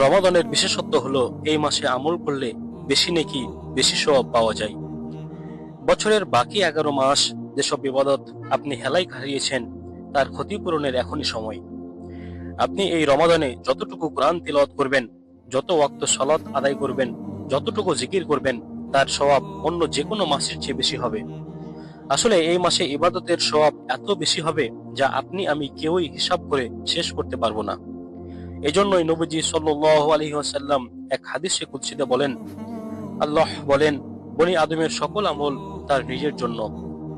রমাদানের বিশেষত্ব হলো, এই মাসে আমল করলে বেশি নেকি, বেশি সওয়াব পাওয়া যায়। বছরের বাকি এগারো মাস যেসব বিবাদত আপনি হেলাই হারিয়েছেন তার ক্ষতিপূরণের এখনই সময়। আপনি এই রমাদানে যতটুকু কোরআন তিলত করবেন, যত ওয়াক্ত সলাত আদায় করবেন, যতটুকু জিকির করবেন, তার স্বভাব অন্য যে কোনো মাসের চেয়ে বেশি হবে। আসলে এই মাসে ইবাদতের স্বভাব এত বেশি হবে যা আপনি আমি কেউই হিসাব করে শেষ করতে পারব না। এজন্যই নবীজি সাল্লাল্লাহু আলাইহি ওয়াসাল্লাম এক হাদিসে কুদসিতে বলেন, আল্লাহ বলেন, বনি আদমের সকল আমল তার নিজের জন্য,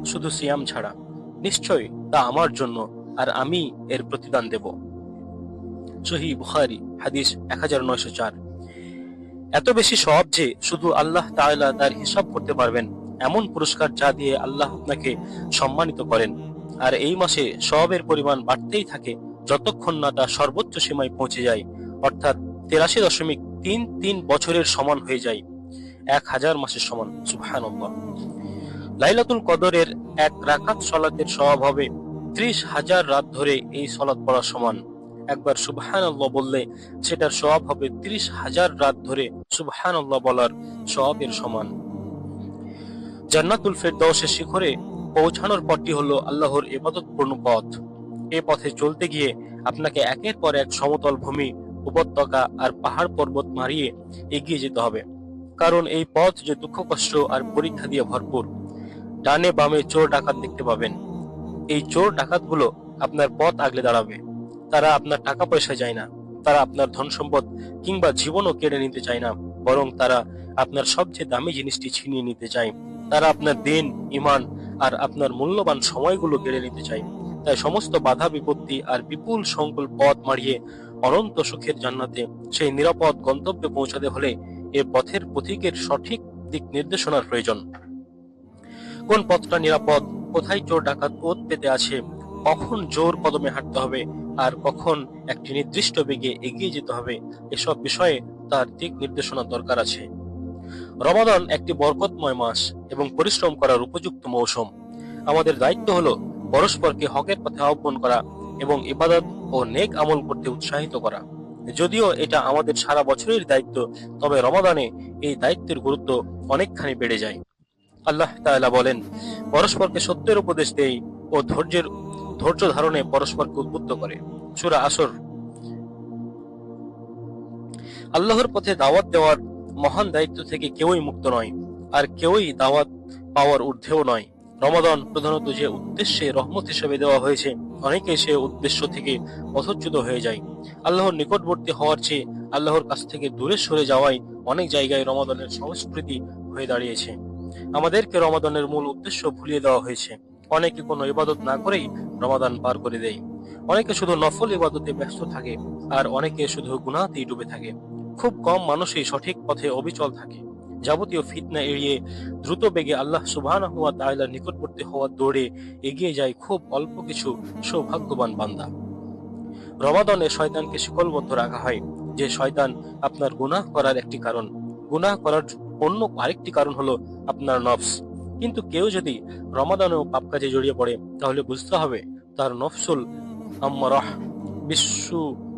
শুধু সিয়াম ছাড়া। নিশ্চয় তা আমার জন্য, আর আমি এর প্রতিদান দেব। সহি বুখারি, হাদিস এক হাজার নয়শো চার। এত বেশি সব যে শুধু আল্লাহ তাআলা তার হিসাব করতে পারবেন, এমন পুরস্কার যা দিয়ে আল্লাহ আপনাকে সম্মানিত করেন। আর এই মাসে সবের পরিমাণ বাড়তেই থাকে যতক্ষণ না তা সর্বোচ্চ সীমায় পৌঁছে যায়, অর্থাৎ তেরাশি দশমিক তিন তিন বছরের সমান হয়ে যায়, এক হাজার মাসের সমান, সুবহানাল্লাহ। লাইলাতুল কদরের এক রাকাত সলাতের স্বভাব হবে ত্রিশ হাজার রাত ধরে এই সলাৎ পড়া সমান। একবার সুবহান বললে সেটার স্বভাব হবে ত্রিশ হাজার রাত ধরে সুবহান বলার স্বভাবের সমান। জান্নাতুল ফেরদৌসের শিখরে পৌঁছানোর পথটি হলো আল্লাহর ইবাদতপূর্ণ পথ। এ পথে চলতে গিয়ে আপনাকে একের পর এক সমতল ভূমি, উপত্যকা আর পাহাড় পর্বত মারিয়ে এগিয়ে যেতে হবে। কারণ এই পথ যে দুঃখ, কষ্ট আর পরীক্ষা দিয়ে ভরপুর, ডানে বামে চোর ডাকাত দেখতে পাবেন। এই চোর ডাকাতগুলো আপনার পথ আগলে দাঁড়াবে। তারা আপনার টাকা পয়সা যায় না। তারা আপনার ধন সম্পদ কিংবা জীবনও কেড়ে নিতে চায় না। বরং তারা আপনার সবচেয়ে দামি জিনিসটি ছিনিয়ে নিতে চায়। তারা আপনার দিন, ইমান আর আপনার মূল্যবান সময়গুলো কেড়ে নিতে চায়। তাই সমস্ত বাধা বিপত্তি আর বিপুল সংকুল পথ মারিয়ে অনন্ত সুখের জান্নাতে সেই নিরাপদ গন্তব্যে পৌঁছাতে হলে এ পথের পথিকের সঠিক দিক নির্দেশনার প্রয়োজন। কোন পথটা নিরাপদ? কোথায় চোর ডাকাত ওত পেতে আছে কখন জোর কদমে হাঁটতে হবে? আর কখন একটি নির্দিষ্ট বেগে এগিয়ে যেতে হবে? এসব বিষয়ে তার দিক নির্দেশনা দরকার আছে। রমাদান একটি বরকতময় মাস এবং পরিশ্রম করার উপযুক্ত মৌসুম। আমাদের দায়িত্ব হলো পরস্পরকে হকের পথে আহ্বান করা এবং ইবাদত ও নেক আমল করতে উৎসাহিত করা। যদিও এটা আমাদের সারা বছরের দায়িত্ব, তবে রমাদানে এই দায়িত্বের গুরুত্ব অনেকখানি বেড়ে যায়। আল্লাহ বলেন, পরস্পরকে সত্যের উপদেশ দেই ও ধৈর্যের, ধৈর্য ধারণে পরস্পরকে উদ্বুদ্ধ করে। সুরা আসর। আল্লাহর পথে দাওয়াত দেওয়ার মহান দায়িত্ব থেকে কেউই মুক্ত নয়, আর কেউই দাওয়াত পাওয়ার ঊর্ধ্বেও নয়। রমাদান প্রধানত যে উদ্দেশ্যে রহমত হিসেবে দেওয়া হয়েছে, অনেকে সে উদ্দেশ্য থেকে পথচ্যুত হয়ে যায়। আল্লাহর নিকটবর্তী হওয়ার চেয়ে আল্লাহর কাছ থেকে দূরে সরে যাওয়াই অনেক জায়গায় রমাদানের সংস্কৃতি হয়ে দাঁড়িয়েছে। আমাদেরকে রমাদানের মূল উদ্দেশ্য ভুলিয়ে দেওয়া হয়েছে। অনেকে কোনো ইবাদত না করেই রমাদান পার করে দেয়। অনেকে শুধু নফল ইবাদতে ব্যস্ত থাকে, আর অনেকে শুধু গুণাতেই ডুবে থাকে। খুব কম মানুষই সঠিক পথে অবিচল থাকে। যাবতীয় ফিতনা এড়িয়ে দ্রুত বেগে আল্লাহ সুবহানাহু ওয়া তাআলার নিকটবর্তী হওয়ার দৌড়ে এগিয়ে যায় খুব অল্প কিছু সৌভাগ্যবান বান্দা। রমাদানে শয়তানকে শিকলবদ্ধ রাখা হয়, যে শয়তান আপনার গুনাহ করার একটি কারণ। গুনাহ করার অন্য আরেকটি কারণ হলো আপনার নফস। কিন্তু কেউ যদি রমাদানেও পাপ কাজে জড়িয়ে পড়ে, তাহলে বুঝতে হবে তার নফসুল আম্মারাহ, বিশ্ব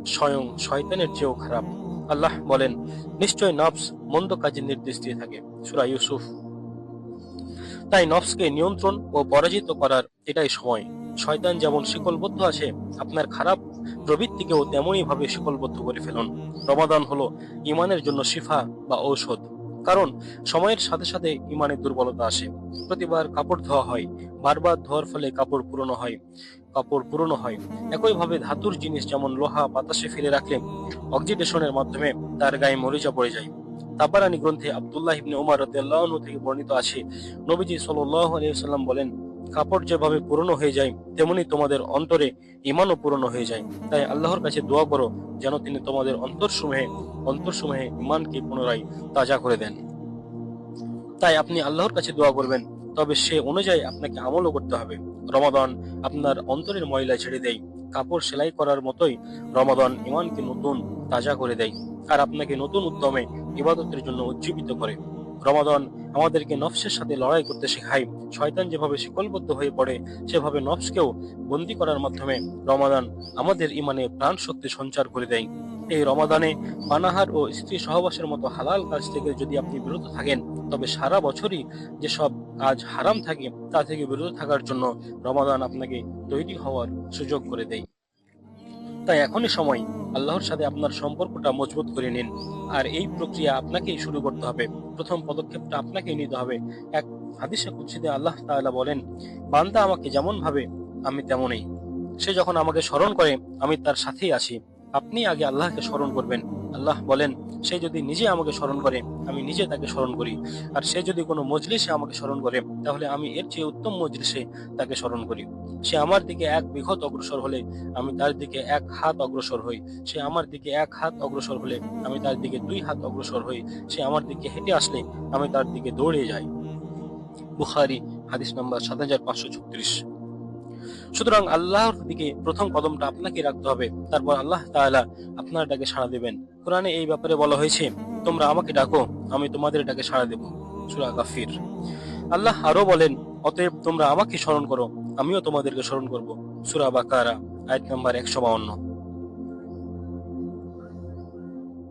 স্বয়ং শয়তানের চেয়েও খারাপ। আল্লাহ বলেন, নিশ্চয় নফস মন্দ কাজের নির্দেশ দিয়ে থাকে। সুরা ইউসুফ। তাই নফসকে নিয়ন্ত্রণ ও পরাজিত করার এটাই সময়। শয়তান যেমন শিকলবদ্ধ আছে, আপনার খারাপ প্রবৃত্তিকেও তেমনই ভাবে শিকলবদ্ধ করে ফেলুন। রমাদান হলো ইমানের জন্য শিফা বা ঔষধ। কারণ সময়ের সাথে সাথে ইমানের দুর্বলতা আসে। প্রতিবার কাপড় ধোয়া হয় বারবার ধোয়ার ফলে কাপড় পুরনো হয়, কাপড় পুরনো হয়। একইভাবে ধাতুর জিনিস যেমন লোহা, বাতাসে ফেলে রাখলে অক্সিডেশনের মাধ্যমে তার গায়ে মরিচা পড়ে যায়। তাবারানি গ্রন্থে আব্দুল্লাহ ইবনে উমার রাদিয়াল্লাহু থেকে বর্ণিত আছে, নবীজি সাল্লাল্লাহু আলাইহি ওয়াসাল্লাম বলেন, কাপড় যেভাবে পুরনো হয়ে যায়, তেমনি তোমাদের অন্তরে ইমানও পুরনো হয়ে যায়। তাই আল্লাহর কাছে দোয়া করো, যেন তিনি তোমাদের অন্তরসমূহে অন্তরসমূহে ইমানকে পুনরায় তাজা করে দেন। তাই আপনি আল্লাহর কাছে দোয়া করবেন তবে সে অনুযায়ী আপনাকে আমলও করতে হবে। রমাদন আপনার অন্তরের ময়লা ছেড়ে দেয়। কাপড় সেলাই করার মতোই রমাদন ইমানকে নতুন তাজা করে দেয়। আর আপনাকে নতুন উদ্যমে ইবাদতের জন্য উজ্জীবিত করে। রমাদন আমাদেরকে নফসের সাথে লড়াই করতে শেখায়। শয়তান যেভাবে শিকলবদ্ধ হয়ে পড়ে, সেভাবে নফসকেও বন্দি করার মাধ্যমে রমাদান আমাদের ইমানে প্রাণ শক্তি সঞ্চার করে দেয়। এই রমাদানে পানাহার ও স্ত্রী সহবাসের মতো হালাল কাজ থেকে যদি আপনি বিরত থাকেন তবে সারা বছরই যেসব কাজ হারাম থাকে, তা থেকে বিরত থাকার জন্য রমাদান আপনাকে তৈরি হওয়ার সুযোগ করে দেয়। তাই এখনই সময় আল্লাহর সাথে আপনার সম্পর্কটা মজবুত করে নিন। আর এই প্রক্রিয়া আপনাকেই শুরু করতে হবে। প্রথম পদক্ষেপটা আপনাকেই নিতে হবে। এক হাদিসে কুৎসিতে আল্লাহ তাআলা বলেন, বান্দা আমাকে যেমন ভাবে, আমি তেমনই। সে যখন আমাকে স্মরণ করে, আমি তার সাথেই আছি। আপনি আগে আল্লাহকে স্মরণ করবেন। আল্লাহ বলেন, সে যদি নিজে আমাকে স্মরণ করে, আমি নিজে তাকে স্মরণ করি। আর সে যদি কোনো মজলিসে আমাকে স্মরণ করে, তাহলে আমি এর চেয়ে উত্তম মজলিসে তাকে স্মরণ করি। সে আমার দিকে এক বৃহৎ অগ্রসর হলে, আমি তার দিকে এক হাত অগ্রসর হই। সে আমার দিকে এক হাত অগ্রসর হলে, আমি তার দিকে দুই হাত অগ্রসর হই। সে আমার দিকে হেঁটে আসলে, আমি তার দিকে দৌড়ে যাই। বুখারি, হাদিস নাম্বার সাত হাজার পাঁচশো ছত্রিশ। সুতরাং আল্লাহর দিকে প্রথম কদমটা আপনাকে রাখতে হবে। তারপর আল্লাহ তাআলা আপনার ডাকে সাড়া দেবেন। কোরআনে এই ব্যাপারে বলা হয়েছে, তোমরা আমাকে ডাকো, আমি তোমাদের ডাকে সাড়া দেব। সুরা গাফির। আল্লাহ আরও বলেন, অতএব তোমরা আমাকে স্মরণ করো, আমিও তোমাদেরকে স্মরণ করব। বা কারা আয়াত নাম্বার একশো বাউন্ন।